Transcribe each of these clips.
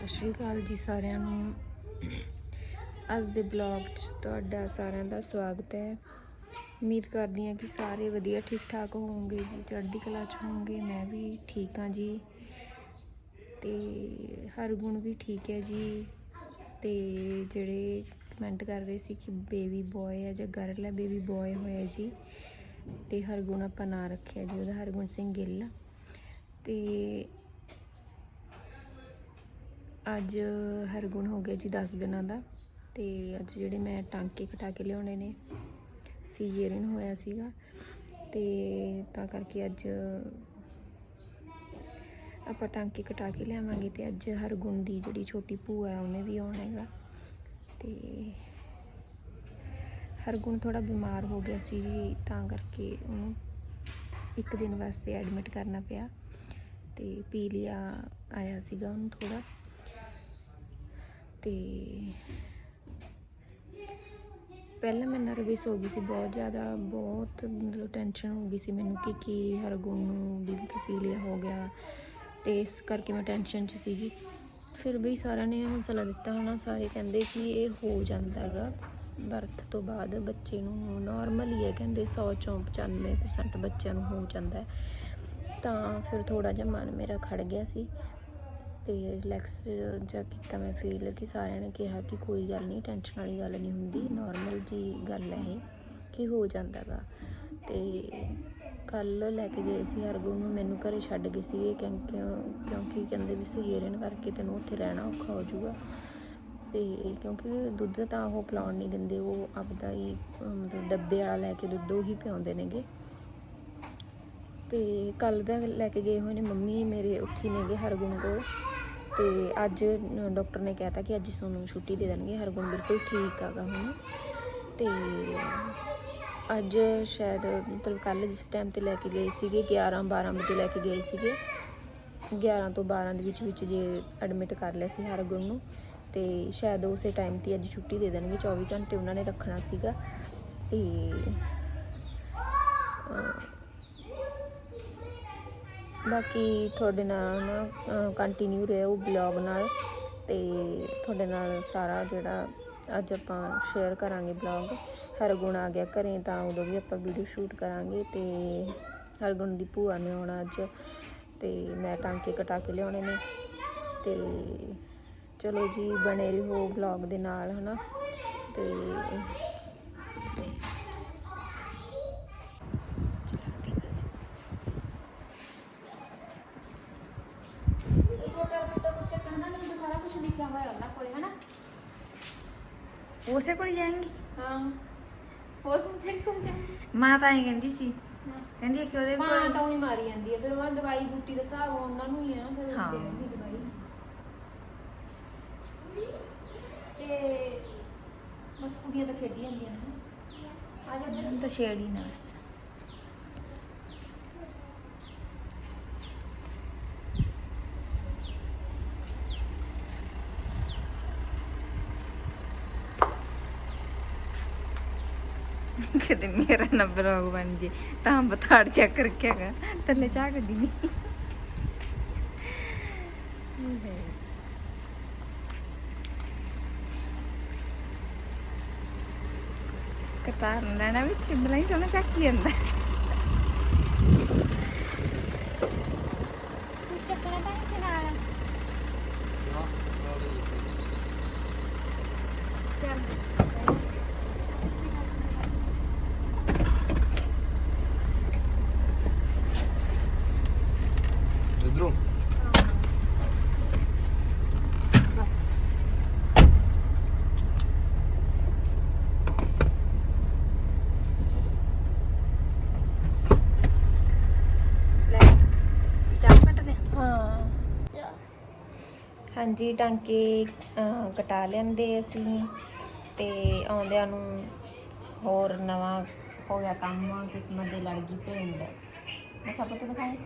ਸਤਿ ਸ਼੍ਰੀ ਅਕਾਲ ਜੀ ਸਾਰਿਆਂ ਨੂੰ। ਅੱਜ ਦੇ ਬਲੌਗ 'ਚ ਤੁਹਾਡਾ ਸਾਰਿਆਂ ਦਾ ਸਵਾਗਤ ਹੈ। ਉਮੀਦ ਕਰਦੀ ਹਾਂ ਕਿ ਸਾਰੇ ਵਧੀਆ ਠੀਕ ਠਾਕ ਹੋਵੋਗੇ ਜੀ, ਚੜ੍ਹਦੀ ਕਲਾ 'ਚ ਹੋਵੋਗੇ, ਮੈਂ ਵੀ ਠੀਕ ਹਾਂ ਜੀ। ਤੇ ਹਰ ਗੁਣ ਵੀ ਠੀਕ ਹੈ ਜੀ। ਤੇ ਜਿਹੜੇ ਕਮੈਂਟ ਕਰ ਰਹੇ ਸੀ ਕਿ ਬੇਬੀ ਬॉय ਹੈ ਜਾਂ ਗਰਲ ਹੈ ਬੇਬੀ ਬॉय ਹੋਇਆ ਜੀ। ਤੇ ਹਰਗੁਣ ਆਪਾਂ ਨਾਂ ਰੱਖਿਆ ਜੀ, ਉਹਦਾ ਹਰਗੁਣ ਸਿੰਘ ਗਿੱਲ। ਤੇ ਅੱਜ ਹਰਗੁਣ ਹੋ ਗਿਆ ਜੀ 10 ਦਿਨਾਂ ਦਾ ਤੇ ਅੱਜ ਜਿਹੜੇ ਮੈਂ ਟਾਂਕੇ ਕਟਾ ਕੇ ਲਿਆਉਣੇ ਨੇ ਸੀਜੇਰੀਅਨ ਹੋਇਆ ਸੀਗਾ ਤੇ ਤਾਂ ਕਰਕੇ ਅੱਜ ਆਪਾਂ ਟਾਂਕੇ ਕਟਾ ਕੇ ਲਿਆਵਾਂਗੇ ਤੇ ਅੱਜ ਹਰਗੁਣ ਦੀ ਜਿਹੜੀ ਛੋਟੀ ਭੂਆ ਹੈ ਉਹਨੇ ਵੀ ਆਉਣਾ ਹੈਗਾ ਤੇ ਹਰਗੁਣ ਥੋੜਾ ਬਿਮਾਰ ਹੋ ਗਿਆ ਸੀ ਤਾਂ ਕਰਕੇ ਉਹਨੂੰ ਇੱਕ ਦਿਨ ਵਾਸਤੇ ਐਡਮਿਟ ਕਰਨਾ ਪਿਆ ਤੇ ਪੀਲੀਆ ਆਇਆ ਸੀਗਾ ਉਹਨੂੰ ਥੋੜਾ ਤੇ ਪਹਿਲਾਂ ਮੈਂ ਨਰਵਸ ਹੋ ਗਈ ਸੀ, ਬਹੁਤ ਜ਼ਿਆਦਾ, ਬਹੁਤ ਮਤਲਬ ਟੈਨਸ਼ਨ ਹੋ ਗਈ ਸੀ ਮੈਨੂੰ ਕਿ ਕੀ ਹਰ ਗੁਣ ਨੂੰ ਵੀ ਮਤਲਬ ਪੀਲੀਆ ਹੋ ਗਿਆ ਤੇ ਇਸ ਕਰਕੇ ਮੈਂ ਟੈਨਸ਼ਨ 'ਚ ਸੀਗੀ। ਫਿਰ ਵੀ ਸਾਰਿਆਂ ਨੇ ਹੌਸਲਾ ਦਿੱਤਾ ਹਨਾ ਸਾਰੇ ਕਹਿੰਦੇ ਕਿ ਇਹ ਹੋ ਜਾਂਦਾ ਹੈਗਾ। ਬਰਥ ਤੋਂ ਬਾਅਦ ਬੱਚੇ ਨੂੰ ਨਾਰਮਲ ਹੀ ਹੈ ਕਹਿੰਦੇ 100 ਚੋਂ 95% ਬੱਚਿਆਂ ਨੂੰ ਹੋ ਜਾਂਦਾ ਤਾਂ ਫਿਰ ਥੋੜਾ ਜਿਹਾ ਮਨ ਮੇਰਾ ਖੜ ਗਿਆ ਸੀ। ਤੇ ਰਿਲੈਕਸ ਜਿਹਾ ਕੀਤਾ ਮੈਂ ਫੀਲ ਕਿ ਸਾਰਿਆਂ ਨੇ ਕਿਹਾ ਕਿ ਕੋਈ ਗੱਲ ਨਹੀਂ ਟੈਨਸ਼ਨ ਵਾਲੀ ਗੱਲ ਨਹੀਂ ਹੁੰਦੀ ਨਾਰਮਲ ਜੀ ਗੱਲ ਹੈ ਇਹ ਕਿ ਹੋ ਜਾਂਦਾਗਾ ਤੇ ਕੱਲ ਲੈ ਕੇ ਗਏ ਸੀ ਹਰਗੁਣ ਨੂੰ, ਮੈਨੂੰ ਘਰੇ ਛੱਡ ਗਏ ਸੀਗੇ ਕਿਉਂਕਿ ਕਿਉਂਕਿ ਕਹਿੰਦੇ ਵੀ ਸਜੇਰਨ ਕਰਕੇ ਤੈਨੂੰ ਉੱਥੇ ਰਹਿਣਾ ਔਖਾ ਹੋ ਜਾਊਗਾ। ਤੇ ਕਿਉਂਕਿ ਦੁੱਧ ਤਾਂ ਉਹ ਪਿਲਾਉਣ ਨਹੀਂ ਦਿੰਦੇ, ਉਹ ਆਪਦਾ ਹੀ ਮਤਲਬ ਡੱਬੇ ਵਾਲਾ ਲੈ ਕੇ ਦੁੱਧ ਹੀ ਪਿਆਉਂਦੇ ਨੇਗੇ। ਤੇ ਕੱਲ ਦਾ ਲੈ ਕੇ ਗਏ ਹੋਏ ਨੇ ਮੰਮੀ, ਮੇਰੇ ਉੱਥੇ ਹੀ ਨੇਗੇ ਹਰਗੁਣ ਕੋਲ। ਤੇ ਅੱਜ ਡਾਕਟਰ ਨੇ ਕਹਿਤਾ ਕਿ ਅੱਜ ਤੁਹਾਨੂੰ ਛੁੱਟੀ ਦੇ ਦੇਣਗੇ। ਹਰਗੁਣ ਬਿਲਕੁਲ ਠੀਕ ਆਗਾ ਹੁਣ। ਤੇ ਅੱਜ ਸ਼ਾਇਦ ਮਤਲਬ ਕੱਲ ਜਿਸ ਟਾਈਮ ਤੇ ਲੈ ਕੇ ਗਏ ਸੀਗੇ 11 12 ਵਜੇ ਲੈ ਕੇ ਗਏ ਸੀਗੇ। 11 ਤੋਂ 12 ਦੇ ਵਿੱਚ ਵਿੱਚ ਜੇ ਐਡਮਿਟ ਕਰ ਲਿਆ ਸੀ ਹਰਗੁਣ ਨੂੰ। ਤੇ ਸ਼ਾਇਦ ਉਸੇ ਟਾਈਮ ਤੇ ਅੱਜ ਛੁੱਟੀ ਦੇ ਦੇਣਗੇ। 24 ਘੰਟੇ ਉਹਨਾਂ ਨੇ ਰੱਖਣਾ ਸੀਗਾ। ਤੇ ਬਾਕੀ ਤੁਹਾਡੇ ਨਾਲ ਨਾ ਕੰਟੀਨਿਊ ਰਹੋ ਬਲੌਗ ਨਾਲ ਤੇ ਤੁਹਾਡੇ ਨਾਲ ਸਾਰਾ ਜਿਹੜਾ ਅੱਜ ਆਪਾਂ ਸ਼ੇਅਰ ਕਰਾਂਗੇ ਬਲੌਗ ਹਰਗੁਣ ਆ ਗਿਆ ਘਰੇ ਤਾਂ ਉਦੋਂ ਵੀ ਆਪਾਂ ਵੀਡੀਓ ਸ਼ੂਟ ਕਰਾਂਗੇ ਤੇ ਹਰਗੁਣ ਦੀ ਭੂਆ ਨੇ ਆਉਣਾ ਅੱਜ ਤੇ ਮੈਂ ਟਾਂਕੇ ਕਟਾ ਕੇ ਲਿਆਉਣੇ ਨੇ ਤੇ ਚਲੋ ਜੀ ਬਣੇ ਰਹੋ ਬਲੌਗ ਦੇ ਨਾਲ, ਹਨਾ? ਤੇ ਉਸੇ ਕੋਲ ਹੀ ਜਾਏਂਗੀ। ਹਾਂ। ਹੋਰ ਮਾਂ ਤਾਂ ਇਹ ਕਹਿੰਦੀ ਸੀ। ਕਹਿੰਦੀ ਕਿ ਉਹਦੇ ਮਾਂ ਕੋਲ ਤਾਂ ਉਹੀ ਮਾਰੀ ਜਾਂਦੀ ਹੈ। ਫਿਰ ਉਹ ਦਵਾਈ ਬੂਟੀ ਦਾ ਹਿਸਾਬ ਉਹਨਾਂ ਨੂੰ ਹੀ ਨਾ ਫਿਰ ਹਾਂ। ਦਵਾਈ। ਤੇ ਬਸ ਕੁੜੀਆਂ ਤਾਂ ਖੇਡੀ ਜਾਂਦੀਆਂ ਨੇ। ਆ ਜਾ ਫਿਰ। ਤਾਂ ਛੇੜ ਹੀ ਨਾ ਬਸ। ਕਿਤੇ ਮੇਰਾ ਨਾ ਬਲੌਗ ਬਣ ਜੇ। ਤਾਂ ਬਤਾੜ ਚੱਕ ਰੱਖਿਆਗਾ ਥੱਲੇ ਝਾਕਦੀ ਨਹੀਂ ਕਤਾਰ ਲੈਣਾ ਵਿੱਚ ਬਲਾ ਹੀ ਸੋਹਣਾ ਚੱਕੀ ਜਾਂਦਾ ਕੁਝ ਚੱਕਣਾ ਤਾਂ ਨਹੀਂ ਸੀ ਨਾਲ। ਇਧਰੋਂ ਲੈ ਚਾਹ ਕੱਟ ਦੇ ਹਾਂ ਹਾਂਜੀ, ਟਾਂਕੇ ਕਟਾ ਲੈਂਦੇ ਅਸੀਂ ਤੇ ਆਉਂਦਿਆਂ ਨੂੰ ਹੋਰ ਨਵਾਂ ਹੋ ਗਿਆ ਕੰਮ, ਕਿਸਮਤ ਦੇ ਲੜ ਗਈ ਪਿੰਡ। ਮੈਂ ਕਿਹਾ, ਪੁੱਤ ਦਿਖਾਈ।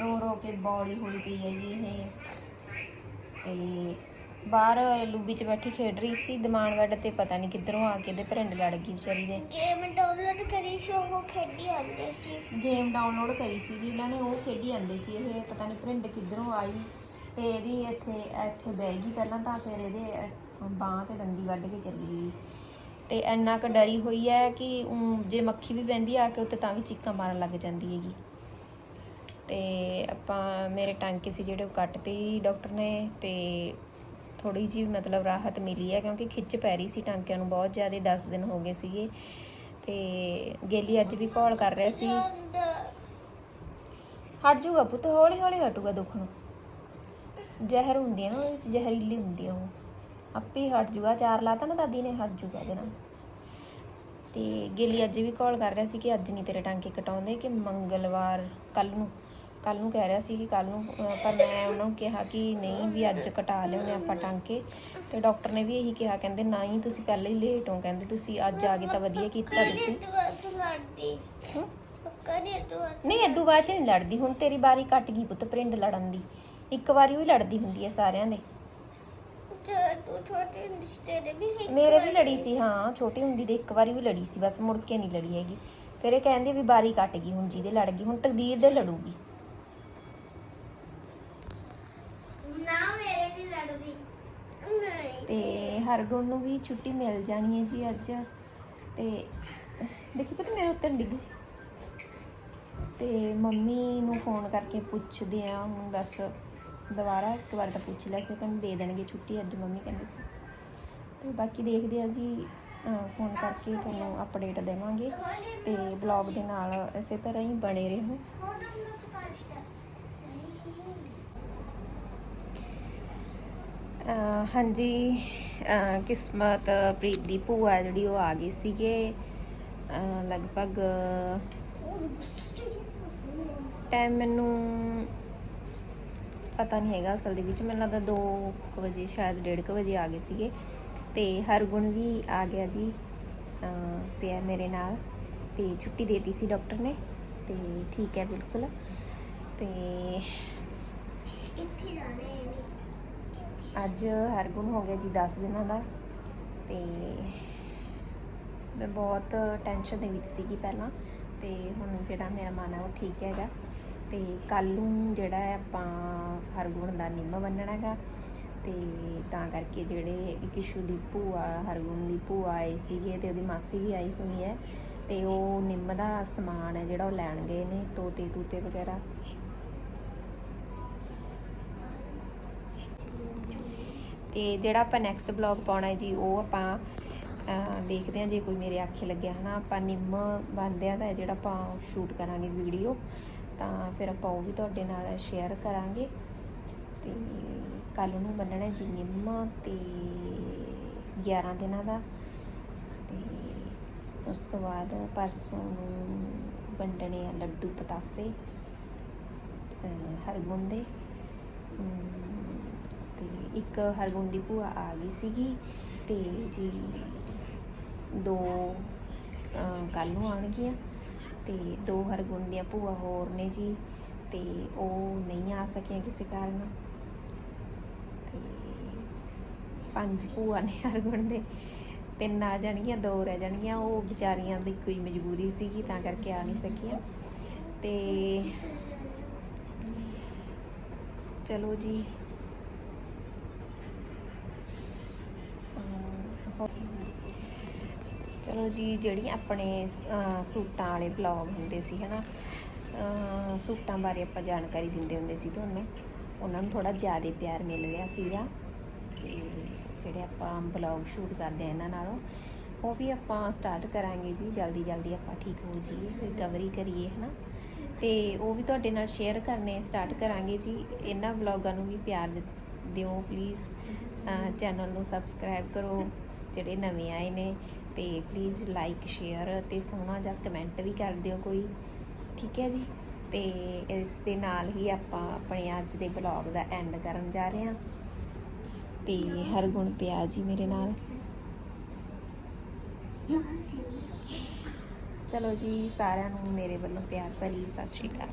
ਰੋ ਰੋ ਕੇ ਬੌੜੀ ਹੋਈ ਪਈ ਹੈ ਜੀ ਇਹ। ਤੇ ਬਾਹਰ ਲੂਬੀ 'ਚ ਬੈਠੀ ਖੇਡ ਰਹੀ ਸੀ ਦਿਮਾਨ ਬੈੱਡ ਤੇ ਪਤਾ ਨਹੀਂ ਕਿੱਧਰੋਂ ਆ ਕੇ ਇਹਦੇ ਭਰਿੰਡ ਲੜ ਗਈ ਵਿਚਾਰੀ ਦੇ। ਗੇਮ ਡਾਊਨਲੋਡ ਕਰੀ ਸੀ ਉਹ ਖੇਡੀ ਆਉਂਦੇ ਸੀ। ਗੇਮ ਡਾਊਨਲੋਡ ਕਰੀ ਸੀ ਜੀ ਇਹਨਾਂ ਨੇ ਉਹ ਖੇਡੀ ਜਾਂਦੇ ਸੀ ਇਹ ਪਤਾ ਨਹੀਂ ਪ੍ਰਿੰਟ ਕਿੱਧਰੋਂ ਆਈ ਤੇ ਇਹਦੀ ਇੱਥੇ ਇੱਥੇ ਬਹਿ ਗਈ ਪਹਿਲਾਂ ਤਾਂ ਫਿਰ ਇਹਦੇ ਬਾਹ ਤੇ ਦੰਦੀ ਵੱਢ ਕੇ ਚਲੀ ਗਈ। ਤੇ ਇੰਨਾ ਕੁ ਡਰੀ ਹੋਈ ਹੈ ਕਿ ਜੇ ਮੱਖੀ ਵੀ ਬਹਿੰਦੀ ਆ ਕੇ ਉੱਤੇ ਤਾਂ ਵੀ ਚੀਕਾਂ ਮਾਰਨ ਲੱਗ ਜਾਂਦੀ ਹੈਗੀ। ਤੇ ਆਪਾਂ ਮੇਰੇ ਟਾਂਕੇ ਸੀ ਜਿਹੜੇ ਉਹ ਕੱਟਤੇ ਡਾਕਟਰ ਨੇ ਤੇ ਥੋੜੀ ਜੀ ਮਤਲਬ ਰਾਹਤ ਮਿਲੀ ਹੈ ਕਿਉਂਕਿ ਖਿੱਚ ਪੈ ਰਹੀ ਸੀ ਟਾਂਕਿਆਂ ਨੂੰ ਬਹੁਤ ਜ਼ਿਆਦਾ 10 ਦਿਨ ਹੋ ਗਏ ਸੀਗੇ। ਤੇ ਗੇਲੀ ਅੱਜ ਵੀ ਕਾਲ ਕਰ ਰਿਹਾ ਸੀ। ਹਟ ਜੂਗਾ ਪੁੱਤ, ਹੌਲੀ ਹੌਲੀ ਹਟੂਗਾ ਦੁੱਖ ਨੂੰ। ਜ਼ਹਿਰ ਹੁੰਦੀ ਹੈ ਨਾ ਉਹਦੇ ਵਿੱਚ, ਜ਼ਹਿਰੀਲੀ ਹੁੰਦੀ ਹੈ ਉਹ। ਆਪੇ ਹਟ ਜੂਗਾ ਚਾਰ ਲਾਤਾ ਨਾ ਦਾਦੀ ਨੇ, ਹਟ ਜੂਗਾ ਉਹਦੇ ਨਾਲ। ਤੇ ਗੇਲੀ ਅੱਜ ਵੀ ਕਾਲ ਕਰ ਰਿਹਾ ਸੀ ਕਿ ਅੱਜ ਨਹੀਂ ਤੇਰੇ ਟਾਂਕੇ ਕਟਾਉਂਦੇ, ਕਿ ਮੰਗਲਵਾਰ ਕੱਲ ਨੂੰ। ਕੱਲ ਨੂੰ ਕਹਿ ਰਿਹਾ ਸੀ ਕਿ ਕੱਲ ਨੂੰ ਪਰ ਮੈਂ ਉਹਨਾਂ ਨੂੰ ਕਿਹਾ ਕਿ ਨਹੀਂ ਵੀ ਅੱਜ ਕਟਾ ਲਿਆਉਂਦੇ ਆਪਾਂ ਟਾਂਕੇ ਤੇ ਡਾਕਟਰ ਨੇ ਵੀ ਇਹੀ ਕਿਹਾ ਕਹਿੰਦੇ ਨਾ ਹੀ ਤੁਸੀਂ ਪਹਿਲਾਂ ਹੀ ਲੇਟ ਹੋ ਕਹਿੰਦੇ ਤੁਸੀਂ ਅੱਜ ਆ ਗਏ ਤਾਂ ਵਧੀਆ ਕੀਤਾ ਤੁਸੀਂ। ਨਹੀਂ ਅੱਡੂ ਬਾਅਦ ਚ ਨਹੀਂ ਲੜਦੀ ਹੁਣ ਤੇਰੀ ਵਾਰੀ ਕੱਟ ਗਈ ਪੁੱਤ ਪ੍ਰਿੰਡ ਲੜਨ ਦੀ। ਇੱਕ ਵਾਰੀ ਵੀ ਲੜਦੀ ਹੁੰਦੀ ਹੈ ਸਾਰਿਆਂ ਦੇ। ਮੇਰੇ ਵੀ ਲੜੀ ਸੀ ਹਾਂ ਛੋਟੀ ਹੁੰਦੀ ਦੇ ਇੱਕ ਵਾਰੀ ਵੀ ਲੜੀ ਸੀ ਬਸ ਮੁੜ ਕੇ ਨਹੀਂ ਲੜੀ ਹੈਗੀ। ਫਿਰ ਇਹ ਕਹਿੰਦੀ ਵੀ ਬਾਰੀ ਕੱਟ ਗਈ ਹੁਣ ਜਿਹਦੇ ਲੜ ਗਈ ਹੁਣ ਤਕਦੀਰ ਦੇ ਲੜੂਗੀ ਨਾ ਮੇਰੇ ਵੀ ਲੜਦੀ ਨਹੀਂ ਤੇ ਹਰਗੁਣ ਨੂੰ ਵੀ ਛੁੱਟੀ ਮਿਲ ਜਾਣੀ ਹੈ ਜੀ ਅੱਜ। ਤੇ ਦੇਖੀ ਪਤਾ ਮੇਰੇ ਉੱਤੇ ਡਿੱਗ ਸੀ। ਤੇ ਮੰਮੀ ਨੂੰ ਫੋਨ ਕਰਕੇ ਪੁੱਛਦੇ ਆ, ਹੁਣ ਬਸ ਦੁਬਾਰਾ ਇੱਕ ਵਾਰ ਤਾਂ ਪੁੱਛ ਲਿਆ ਸੀ ਕਹਿੰਦੇ ਦੇ ਦੇਣਗੇ ਛੁੱਟੀ, ਅੱਜ ਮੰਮੀ ਕਹਿੰਦੇ ਸੀ। ਤੇ ਬਾਕੀ ਦੇਖਦੇ ਆ ਜੀ ਫੋਨ ਕਰਕੇ ਤੁਹਾਨੂੰ ਅਪਡੇਟ ਦੇਵਾਂਗੇ ਤੇ ਬਲੌਗ ਦੇ ਨਾਲ ਇਸੇ ਤਰ੍ਹਾਂ ਹੀ ਬਣੇ ਰਹੋ। ਅਹ ਹਾਂਜੀ ਕਿਸਮਤ ਪ੍ਰੀਤ ਦੀ ਭੂਆ ਜਿਹੜੀ ਉਹ ਆ ਗਈ ਸੀਗੇ। ਲਗਭਗ ਟਾਈਮ ਮੈਨੂੰ ਪਤਾ ਨਹੀਂ ਹੈਗਾ ਅਸਲ ਦੇ ਵਿੱਚ। ਮੈਨੂੰ ਲੱਗਦਾ 2 ਵਜੇ, ਸ਼ਾਇਦ 1:30 ਵਜੇ ਆ ਗਏ ਸੀਗੇ। ਤੇ ਹਰਗੁਣ ਵੀ ਆ ਗਿਆ ਜੀ ਪਿਆ ਮੇਰੇ ਨਾਲ। ਤੇ ਛੁੱਟੀ ਦੇਤੀ ਸੀ ਡਾਕਟਰ ਨੇ। ਤੇ ਠੀਕ ਹੈ ਬਿਲਕੁਲ। ਤੇ ਇੱਥੇ ਜਾਣੇ ਅੱਜ ਹਰਗੁਣ ਹੋ ਗਿਆ ਜੀ 10 ਦਿਨਾਂ ਦਾ ਤੇ ਮੈਂ ਬਹੁਤ ਟੈਨਸ਼ਨ ਦੇ ਵਿੱਚ ਸੀਗੀ ਪਹਿਲਾਂ ਤੇ ਹੁਣ ਜਿਹੜਾ ਮੇਰਾ ਮਨ ਹੈ ਉਹ ਠੀਕ ਹੈਗਾ ਤੇ ਕੱਲ ਨੂੰ ਜਿਹੜਾ ਹੈ ਆਪਾਂ ਹਰਗੁਣ ਦਾ ਨਿੰਮ ਬੰਨਣਾ ਹੈਗਾ ਤੇ ਤਾਂ ਕਰਕੇ ਜਿਹੜੇ ਕਿਸ਼ੂ ਦੀ ਭੂਆ, ਹਰਗੁਣ ਦੀ ਭੂਆ ਆਏ ਸੀਗੇ ਤੇ ਉਹਦੀ ਮਾਸੀ ਵੀ ਆਈ ਹੋਈ ਹੈ ਤੇ ਉਹ ਨਿੰਮ ਦਾ ਸਮਾਨ ਹੈ ਜਿਹੜਾ ਉਹ ਲੈਣ ਗਏ ਨੇ ਤੋਤੇ ਤੂਤੇ ਵਗੈਰਾ। ਤੇ ਜਿਹੜਾ ਆਪਾਂ ਨੈਕਸਟ ਬਲੌਗ ਪਾਉਣਾ ਹੈ ਜੀ ਉਹ ਆਪਾਂ ਦੇਖਦੇ ਹਾਂ ਜੇ ਕੋਈ ਮੇਰੇ ਆਖੇ ਲੱਗਿਆ ਹਨਾ। ਆਪਾਂ ਨਿੰਮ ਬੰਦਿਆਂ ਦਾ ਜਿਹੜਾ ਆਪਾਂ ਸ਼ੂਟ ਕਰਾਂਗੇ ਵੀਡੀਓ ਤਾਂ ਫਿਰ ਆਪਾਂ ਉਹ ਵੀ ਤੁਹਾਡੇ ਨਾਲ ਸ਼ੇਅਰ ਕਰਾਂਗੇ। ਤੇ ਕੱਲ ਨੂੰ ਬੰਨਣਾ ਜੀ ਨਿੰਮ ਤੇ 11 ਦਿਨਾਂ ਦਾ। ਤੇ ਉਸ ਤੋਂ ਬਾਅਦ ਪਰਸੋਂ ਨੂੰ ਵੰਡਣੇ ਆ ਲੱਡੂ ਪਤਾਸੇ ਅਹ, ਹਰਗੁਣ ਦੇ। ਤੇ ਇੱਕ ਹਰਗੁਣ ਦੀ ਭੂਆ ਆ ਗਈ ਸੀਗੀ ਤੇ ਜੀ ਦੋ ਕੱਲ ਨੂੰ ਆਉਣਗੀਆਂ ਤੇ ਦੋ ਹਰਗੁਣ ਦੀਆਂ ਭੂਆ ਹੋਰ ਨੇ ਜੀ ਤੇ ਉਹ ਨਹੀਂ ਆ ਸਕੀਆਂ ਕਿਸੇ ਕਾਰਨ ਤੇ ਪੰਜ ਭੂਆ ਨੇ ਹਰਗੁਣ ਦੇ, ਤਿੰਨ ਆ ਜਾਣਗੀਆਂ, ਦੋ ਰਹਿ ਜਾਣਗੀਆਂ, ਉਹ ਵਿਚਾਰੀਆਂ ਦੀ ਕੋਈ ਮਜਬੂਰੀ ਸੀਗੀ ਤਾਂ ਕਰਕੇ ਆ ਨਹੀਂ ਸਕੀਆਂ ਤੇ ਚਲੋ ਜੀ ਚਲੋ ਜੀ ਜਿਹੜੀ ਆਪਣੇ ਸੂਟਾਂ ਵਾਲੇ ਬਲੌਗ ਹੁੰਦੇ ਸੀ ਹਨਾ? ਅਹ, ਸੂਟਾਂ ਬਾਰੇ ਆਪਾਂ ਜਾਣਕਾਰੀ ਦਿੰਦੇ ਹੁੰਦੇ ਸੀ ਤੁਹਾਨੂੰ। ਉਹਨਾਂ ਨੂੰ ਥੋੜਾ ਜ਼ਿਆਦਾ ਪਿਆਰ ਮਿਲ ਰਿਹਾ ਸੀਗਾ। ਤੇ ਜਿਹੜੇ ਆਪਾਂ ਬਲੌਗ ਸ਼ੂਟ ਕਰਦੇ ਆ ਇਹਨਾਂ ਨਾਲੋਂ ਉਹ ਵੀ ਆਪਾਂ ਸਟਾਰਟ ਕਰਾਂਗੇ ਜੀ। ਜਲਦੀ ਜਲਦੀ ਆਪਾਂ ਠੀਕ ਹੋ ਜਾਈਏ ਰਿਕਵਰੀ ਕਰੀਏ ਹਨਾ? ਤੇ ਉਹ ਵੀ ਤੁਹਾਡੇ ਨਾਲ ਸ਼ੇਅਰ ਕਰਨੇ ਸਟਾਰਟ ਕਰਾਂਗੇ ਜੀ। ਇਹਨਾਂ ਵਲੌਗਾਂ ਨੂੰ ਵੀ ਪਿਆਰ ਦਿ- ਦਿਓ ਪਲੀਜ਼ ਚੈਨਲ ਨੂੰ ਸਬਸਕ੍ਰਾਈਬ ਕਰੋ। ਜਿਹੜੇ ਨਵੇਂ ਆਏ ਨੇ, ਤੇ ਪਲੀਜ਼ ਲਾਈਕ ਸ਼ੇਅਰ ਤੇ ਸੋਹਣਾ ਜਿਹਾ ਕਮੈਂਟ ਵੀ ਕਰ ਦਿਓ ਕੋਈ। ਠੀਕ ਹੈ ਜੀ? ਤੇ ਇਸ ਦੇ ਨਾਲ ਹੀ ਆਪਾਂ ਆਪਣੇ ਅੱਜ ਦੇ ਬਲੌਗ ਦਾ ਐਂਡ ਕਰਨ ਜਾ ਰਹੇ ਹਾਂ। ਤੇ ਹਰਗੁਣ ਪਿਆ ਜੀ ਮੇਰੇ ਨਾਲ। ਚਲੋ ਜੀ, ਸਾਰਿਆਂ ਨੂੰ ਮੇਰੇ ਵੱਲੋਂ ਪਿਆਰ ਭਰੀ ਸਤਿ ਸ਼੍ਰੀ ਅਕਾਲ।